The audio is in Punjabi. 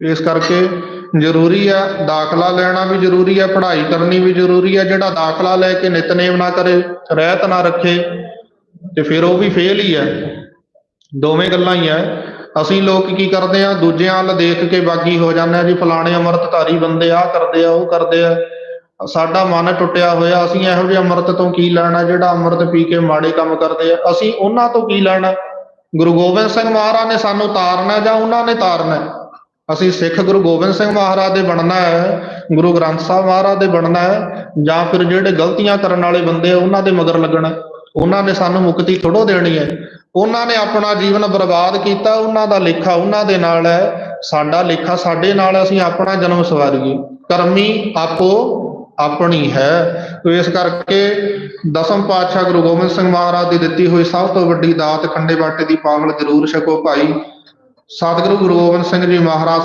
ਇਸ ਕਰਕੇ ਜ਼ਰੂਰੀ ਹੈ ਦਾਖਲਾ ਲੈਣਾ ਵੀ ਜ਼ਰੂਰੀ ਹੈ ਪੜ੍ਹਾਈ ਕਰਨੀ ਵੀ ਜ਼ਰੂਰੀ ਹੈ ਜਿਹੜਾ ਦਾਖਲਾ ਲੈ ਕੇ ਨਿਤਨੇਮ ਨਾ ਕਰੇ, ਰਹਿਤ ਨਾ ਰੱਖੇ, ਤੇ ਫਿਰ ਉਹ ਵੀ ਫੇਲ ਹੀ ਹੈ ਦੋਵੇਂ ਗੱਲਾਂ ਹੀ ਹੈ ਅਸੀਂ ਲੋਕ ਕੀ ਕਰਦੇ ਆ, ਦੂਜਿਆਂ ਵੱਲ ਦੇਖ ਕੇ ਬਾਗੀ ਹੋ ਜਾਂਦੇ ਆ ਜੀ, ਫਲਾਣੇ ਅੰਮ੍ਰਿਤਧਾਰੀ ਬੰਦੇ ਆ ਕਰਦੇ ਆ, ਉਹ ਕਰਦੇ ਆ। ਸਾਡਾ ਮਨ ਟੁੱਟਿਆ ਹੋਇਆ, ਅਸੀਂ ਇਹੋ ਜਿਹੇ ਅੰਮ੍ਰਿਤ ਤੋਂ ਕੀ ਲੈਣਾ, ਜਿਹੜਾ ਅੰਮ੍ਰਿਤ ਪੀ ਕੇ ਮਾੜੇ ਕੰਮ ਕਰਦੇ ਆ। ਅਸੀਂ ਉਹਨਾਂ ਤੋਂ ਕੀ ਲੈਣਾ? ਗੁਰੂ ਗੋਬਿੰਦ ਸਿੰਘ ਮਹਾਰਾਜ ਨੇ ਸਾਨੂੰ ਤਾਰਨਾ ਜਾਂ ਉਹਨਾਂ ਨੇ ਤਾਰਨਾ? ਅਸੀਂ ਸਿੱਖ ਗੁਰੂ ਗੋਬਿੰਦ ਸਿੰਘ ਮਹਾਰਾਜ ਦੇ ਬਣਨਾ ਹੈ, ਗੁਰੂ ਗ੍ਰੰਥ ਸਾਹਿਬ ਮਹਾਰਾਜ ਦੇ ਬਣਨਾ ਹੈ, ਜਾਂ ਫਿਰ ਜਿਹੜੇ ਗਲਤੀਆਂ ਕਰਨ ਵਾਲੇ ਬੰਦੇ ਆ, ਉਹਨਾਂ ਦੇ ਮਗਰ ਲੱਗਣਾ। ਉਹਨਾਂ ਨੇ ਸਾਨੂੰ ਮੁਕਤੀ ਥੋੜੋ ਦੇਣੀ ਹੈ। ਉਹਨਾਂ ਨੇ ਆਪਣਾ ਜੀਵਨ ਬਰਬਾਦ ਕੀਤਾ, ਉਹਨਾਂ ਦਾ ਲੇਖਾ ਉਹਨਾਂ ਦੇ ਨਾਲ ਹੈ। ਸਾਡਾ ਲੇਖਾ ਸਾਡੇ ਨਾਲ ਅਸੀਂ ਆਪਣਾ ਜਨਮ ਸਵਾਰੀਏ। ਕਰਮੀ ਆਪੋ ਆਪਣੀ ਹੈ। ਤੋ ਇਸ ਕਰਕੇ ਦਸਮ ਪਾਤਸ਼ਾਹ ਗੁਰੂ ਗੋਬਿੰਦ ਸਿੰਘ ਮਹਾਰਾਜ ਦੀ ਦਿੱਤੀ ਹੋਈ ਸਭ ਤੋਂ ਵੱਡੀ ਦਾਤ ਖੰਡੇ ਬਾਟੇ ਦੀ ਪਾਵਲ ਜ਼ਰੂਰ ਛਕੋ ਭਾਈ। ਸਤਿਗੁਰੂ ਗੁਰੂ ਗੋਬਿੰਦ ਸਿੰਘ ਜੀ ਮਹਾਰਾਜ